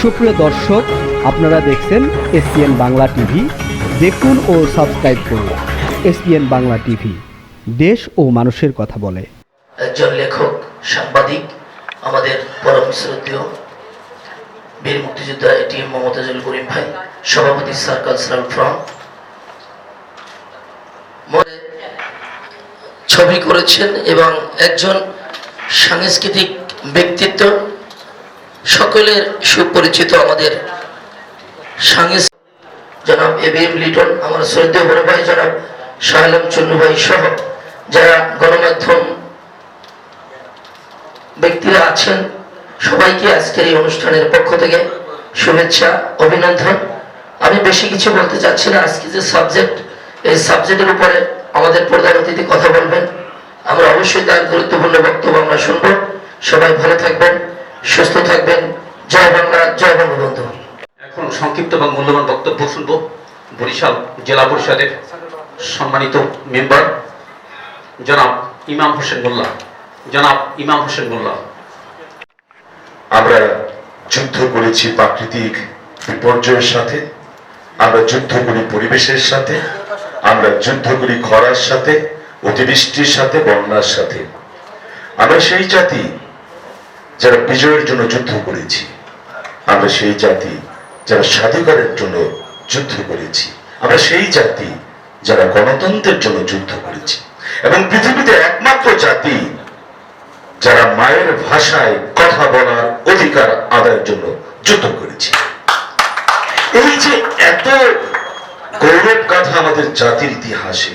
সুপ্রিয় দর্শক, আপনারা দেখছেন এসপিএন বাংলা টিভি। দেখুন ও সাবস্ক্রাইব করুন এসপিএন বাংলা টিভি। দেশ ও মানুষের কথা বলে। একজন লেখক, সাংবাদিক, আমাদের পরম শ্রদ্ধেয় বীর মুক্তিযোদ্ধা এটিএম মমতাজুল করিম ভাই, সভাপতি স্যার কালচারাল ফ্রন্ট। ছবি করেছেন এবং একজন সাংস্কৃতিক ব্যক্তিত্ব সকলের সুপরিচিত আমাদের সাংস্কৃতিক জনাব এ বি এম লিটন, আমার শ্রদ্ধেয় বড় ভাই জনাব শাহলাম চন্নু ভাই সহ যারা গণমাধ্যম ব্যক্তিরা আছেন, সবাইকে আজকের এই অনুষ্ঠানের পক্ষ থেকে শুভেচ্ছা, অভিনন্দন। আমি বেশি কিছু বলতে চাচ্ছি না, আজকে যে সাবজেক্ট এই সাবজেক্টের উপরে আমাদের প্রধান অতিথি কথা বলবেন। আমরা অবশ্যই তার গুরুত্বপূর্ণ বক্তব্য আমরা শুনব। সবাই ভালো থাকবেন। সুস্থ থাকবেন। জয় বাংলা জয় বঙ্গবন্ধু। এখন সংক্ষিপ্ত এবং মূল্যবান বক্তব্য শুনব বরিশাল জেলা পরিষদের সম্মানিত মেম্বার জনাব ইমাম হোসেন মোল্লা। জনাব ইমাম হোসেন মোল্লা। আমরা যুদ্ধ করেছি প্রাকৃতিক বিপর্যয়ের সাথে আমরা যুদ্ধ করি পরিবেশের সাথে আমরা যুদ্ধ করি খরার সাথে অতিবৃষ্টির সাথে বন্যার সাথে। আমরা সেই জাতি যারা বিজয়ের জন্য যুদ্ধ করেছি, আমরা সেই জাতি যারা স্বাধিকারের জন্য যুদ্ধ করেছি, আমরা সেই জাতি যারা গণতন্ত্রের জন্য যুদ্ধ করেছি। এবং পৃথিবীতে একমাত্র জাতি যারা মায়ের ভাষায় কথা বলার অধিকার আদায়ের জন্য যুদ্ধ করেছি। এই যে এত গৌরব গাথা আমাদের জাতির ইতিহাসে,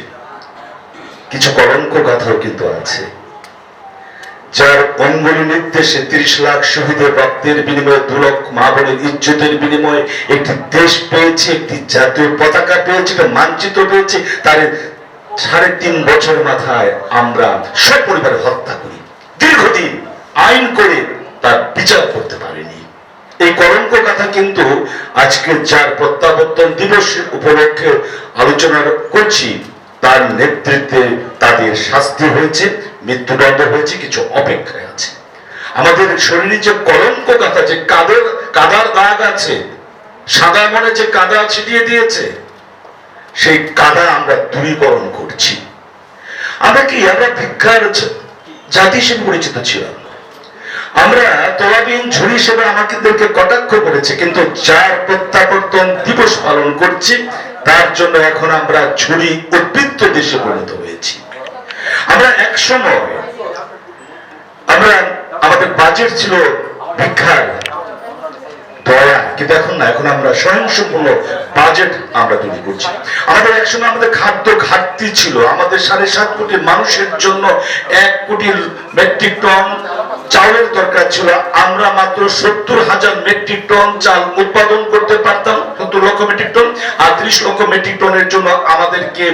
কিছু কলঙ্ক গাথাও কিন্তু আছে। অঙ্গুলি নির্দেশে তিরিশ লাখ শহীদের রক্তের বিনিময়ে দু লক্ষ মা বোনের ইজ্জতের বিনিময়ে একটি দেশ পেয়েছে, একটি জাতীয় পতাকা পেয়েছে, একটা মানচিত্র পেয়েছে, তার সাড়ে তিন বছর মাথায় আমরা সব পরিবারে হত্যা করি। দীর্ঘদিন আইন করে তার বিচার করতে পারেনি। এই কলঙ্ক কথা কিন্তু আজকে যার প্রত্যাবর্তন দিবস উপলক্ষে আলোচনা করছি, তার নেতৃত্বে তাদের শাস্তি হয়েছে। মৃত্যুদণ্ড হয়েছে, কিছু অপেক্ষায় আছে। আমাদের শরীরে যে কলঙ্ক কাদা যে কাদের, কাদার দাগ আছে, সাদা মনে যে কাদা ছিটিয়ে দিয়েছে, সেই কাদা আমরা দূরীকরণ করছি। আমরা কি, আমরা ভিক্ষার জাতি হিসেবে পরিচিত ছিলাম? আমরা তলাবিহীন ঝুড়ি হিসেবে আমাদেরকে কটাক্ষ করেছে, কিন্তু যার প্রত্যাবর্তন দিবস পালন করছি, তার জন্য এখন আমরা ঝুড়ি উদ্বৃত্ত দেশে পরিণত হয়েছি। আমরা এক সময়, আমরা, আমাদের বাজেট ছিল ভিক্ষার দয়া, কিন্তু এখন না, এখন আমরা স্বয়ংসম্পূর্ণ বাজেট আমরা তৈরি করছি। আমাদের একসময় আমাদের খাদ্য ঘাটতি ছিল, আমাদের সাড়ে সাত কোটি মানুষের জন্য এক কোটি মেট্রিক টন দরকার ছিল। আমরা মাত্র সত্তর হাজার মেট্রিক টন চাল উৎপাদন করতে পারতাম, সত্তর লক্ষ মেট্রিক টন আর ত্রিশ লক্ষ মেট্রিক টনের জন্য আমাদেরকে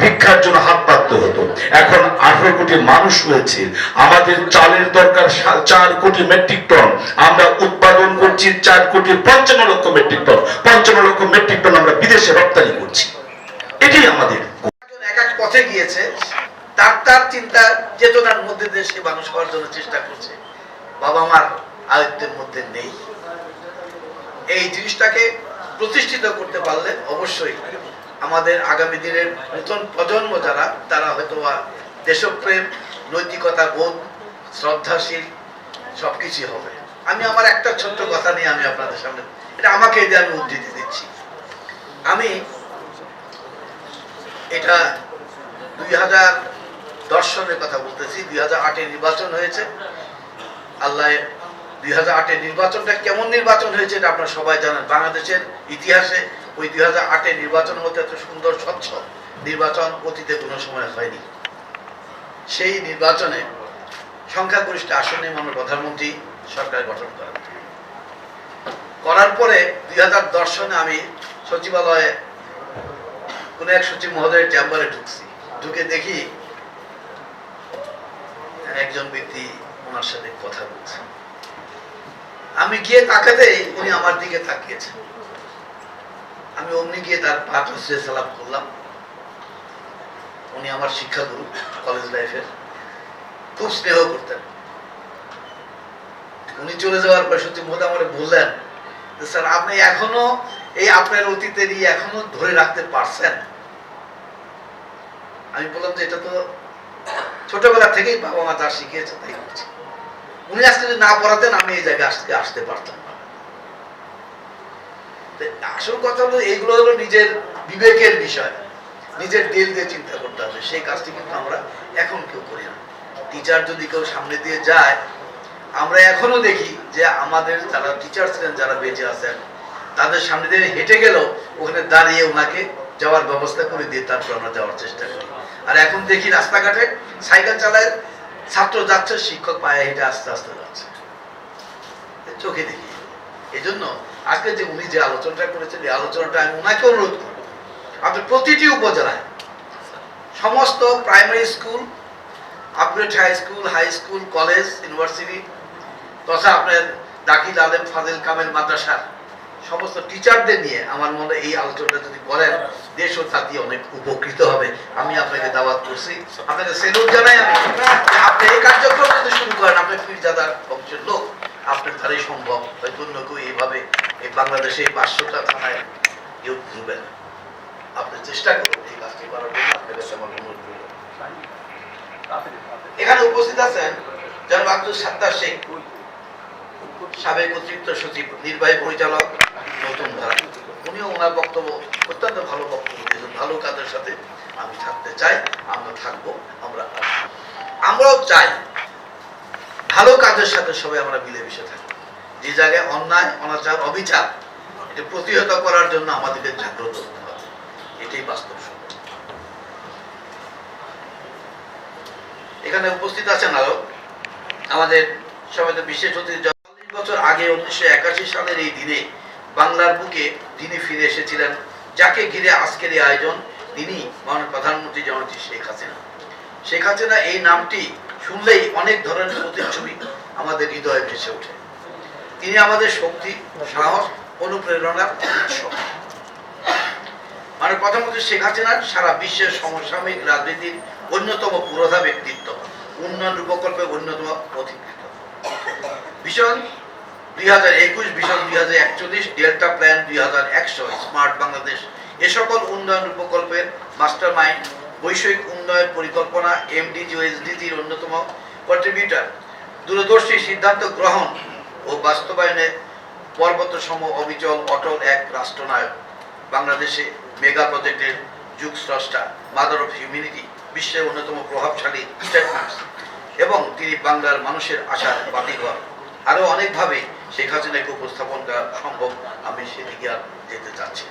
ভিক্ষার জন্য হাত পাততে হতো। এখন আঠারো কোটি মানুষ হয়েছে আমাদের চালের দরকার চার কোটি মেট্রিক টন। আমরা উৎপাদন করছি চার কোটি পঞ্চান্ন লক্ষ মেট্রিক টন। পঞ্চান্ন লক্ষ মেট্রিক টন আমরা বিদেশে রপ্তানি করছি। এটাই আমাদের এক এক পথে গিয়েছে। তার তার চিন্তা চেতনার মধ্যে দিয়ে সে মানুষ হওয়ার জন্য চেষ্টা করছে। বাবা মার আয়ত্তের মধ্যে নেই। এই জিনিসটাকে প্রতিষ্ঠিত করতে পারলে অবশ্যই আমাদের আগামী দিনের নতুন প্রজন্ম যারা, তারা হয়তো দেশপ্রেম, নৈতিকতা, বোধ, শ্রদ্ধাশীল, সবকিছুই হবে। আমি আমার একটা ছোট্ট কথা নিয়ে আমি আপনাদের সামনে, এটা আমাকে দিয়ে আমি উদ্ধৃতি দিচ্ছি। আমি এটা দুই হাজার দশ সনের কথা বলতেছি, দুই হাজার আটে নির্বাচন হয়েছে। আল্লাহ দুই হাজার আটের নির্বাচনটা কেমন নির্বাচন হয়েছে এটা আপনারা সবাই জানেন। বাংলাদেশের ইতিহাসে ওই দুই হাজার আটের নির্বাচন মতো এত সুন্দর, স্বচ্ছ নির্বাচন অতীতে কোনো সময় হয়নি। সেই নির্বাচনে সংখ্যাগরিষ্ঠ আসনে মাননীয় প্রধানমন্ত্রী সরকার গঠন করেন। করার পরে দুই হাজার দশ সনে আমি সচিবালয়ে কোন এক সচিব মহোদয়ের চেম্বারে ঢুকছি। ঢুকে দেখি একজন ব্যক্তি ওনার সাথে কথা বলছে। আমি গিয়ে তাকাতে উনি আমার দিকে তাকিয়েছেন। আমি অমনি গিয়ে তার পা ছুঁয়ে সালাম করলাম। উনি আমার শিক্ষাগুরু কলেজ লাইফের খুব স্নেহ করতেন। উনি চলে যাওয়ার পর সত্যি আমার বললেন স্যার, আপনি এখনও এই আপনার অতীতের ই এখনও ধরে রাখতে পারছেন? আমি বললাম যে, এটা তো ছোটবেলা থেকেই বাবা মা যা শিখিয়েছে, তাই করছি। উনি আজকে যদি না পড়াতেন, আমি এই জায়গায় আসতে আসতে পারতাম। আসল কথা হলো হলো নিজের বিবেকের বিষয়। নিজের দিল দিয়ে চিন্তা করতে হবে। সেই কাজটি কিন্তু আমরা এখন কেউ করি না। টিচার যদি কেউ সামনে দিয়ে যায়, আমরা এখনও দেখি যে আমাদের যারা টিচার ছিলেন, যারা বেঁচে আছেন, তাদের সামনে দিয়ে হেঁটে গেলেও ওখানে দাঁড়িয়ে ওনাকে যাওয়ার ব্যবস্থা করে দিয়ে তারপর আমরা যাওয়ার চেষ্টা করি। আর এখন দেখি রাস্তাঘাটে সাইকেল চালায় ছাত্র যাচ্ছে, শিক্ষক পায়ে হেঁটে আস্তে আস্তে যাচ্ছে। চোখে দেখি। এই জন্য আজকে যে উনি যে আলোচনাটা করেছেন, এই আলোচনাটা আমি ওনাকে অনুরোধ করব। আপনি প্রতিটি উপজেলায়, সমস্ত primary school upgrade high school high school college university তথা আপনার দাখিল, আলেম, ফাজিল, কামেল মাদ্রাসার সমস্ত টিচারদের নিয়ে আমার মনে এই আলোচনাটা যদি করেন, দেশ ও জাতি অনেক উপকৃত হবে। আমি আপনাকে দাওয়াত করছি। আপনাকে সেলুট জানাই আমি। আপনি এই কার্যক্রম যদি শুরু করেন, আপনি পীরজাদার বংশের লোক। দ্বারাই সম্ভব। হয়তো অন্য কেউ এইভাবে এই বাংলাদেশে এই পাঁচশোটা থানায় কেউ ঘুরবে না। আপনি চেষ্টা করুন এই কাজটি করার জন্য। আপনার কাছে আমার অনুরোধ রইল। এখানে উপস্থিত আছেন জনাব আব্দুল সাত্তার শেখ, সাবেক অতিরিক্ত সচিব, নির্বাহী পরিচালক, নতুন ধারা। উনিও ওনার বক্তব্য, অত্যন্ত ভালো বক্তব্য দিয়েছেন। ভালো কাজের সাথে আমি থাকতে চাই, আমরা থাকব, আমরা আমরাও চাই ভালো কাজের সাথে সবাই আমরা মিলেমিশে থাকি। যে জায়গায় অন্যায়, অনাচার, অবিচার এটা প্রতিহত করার জন্য আমাদেরকে জাগ্রত হতে হবে। এটাই বাস্তব এখানে উপস্থিত আছেন আরও আমাদের সবাই বিশেষ অতিথি। চল্লিশ বছর আগে উনিশশো একাশি সালের এই দিনে বাংলার বুকে তিনি ফিরে এসেছিলেন। যাকে ঘিরে আজকের এই আয়োজন, তিনি মাননীয় প্রধানমন্ত্রী জননেত্রী শেখ হাসিনা। শেখ হাসিনা এই নামটি শুনলেই অনেক ধরনের প্রতিচ্ছবি আমাদের হৃদয়ে ভেসে ওঠে। তিনি আমাদের শক্তি, সাহস অনুপ্রেরণার উৎস মানে প্রধানমন্ত্রী শেখ হাসিনার সারা বিশ্বের সমসাময়িক রাজনীতির অন্যতম পুরোধা ব্যক্তিত্ব, উন্নয়ন রূপকল্পের অন্যতম পথিকৃত ভীষণ দুই হাজার একুশ, ভীষণ দুই হাজার একচল্লিশ, ডেল্টা প্ল্যান দুই হাজার একশো, স্মার্ট বাংলাদেশ। এ সকল উন্নয়ন রূপকল্পের মাস্টার মাইন্ড বৈষয়িক উন্নয়ন পরিকল্পনা এমডিজি ও এসডিজির অন্যতম কন্ট্রিবিউটার দূরদর্শী সিদ্ধান্ত গ্রহণ ও বাস্তবায়নে পর্বত সম অবিচল, অটল এক রাষ্ট্রনায়ক। বাংলাদেশে মেগা প্রজেক্টের যুগ স্রষ্টা মাদার অফ হিউম্যানিটি বিশ্বের অন্যতম প্রভাবশালী স্টেটমেন্টস এবং তিনি বাংলার মানুষের আশার বাতিঘর। আরও অনেকভাবে শেখ হাসিনাকে উপস্থাপন করা সম্ভব আমি সেদিকে আর যেতে চাচ্ছি।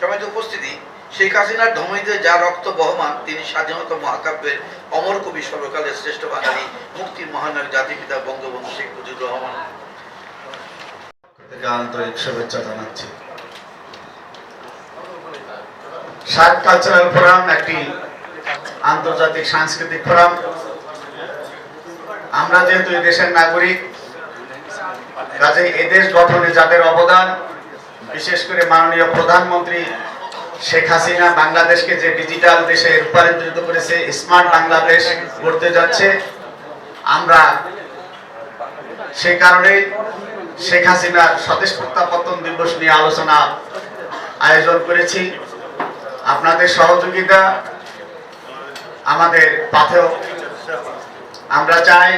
সবাই উপস্থিতি। শেখ হাসিনার ধমনীতে যা রক্ত বহমান, তিনি স্বাধীনতা মহাকাব্যের অমর কবি সর্বকালের শ্রেষ্ঠ বাঙালি, মুক্তির মহানায়ক জাতিপিতা বঙ্গবন্ধু শেখ মুজিবুর রহমান। আন্তরিক শুভেচ্ছা জানাচ্ছি। সাত কালচারাল ফোরাম একটি আন্তর্জাতিক সাংস্কৃতিক ফোরাম আমরা যেহেতু দেশের নাগরিক কাজে এদেশ গঠনে যাদের অবদান, বিশেষ করে মাননীয় প্রধানমন্ত্রী শেখ হাসিনা বাংলাদেশকে যে ডিজিটাল দেশে রূপান্তরিত করেছে স্মার্ট বাংলাদেশ করতে যাচ্ছে, আমরা সে কারণে শেখ হাসিনার স্বদেশ প্রত্যাবর্তন দিবস নিয়ে আলোচনা আয়োজন করেছি। আপনাদের সহযোগিতা আমাদের পাথেও আমরা চাই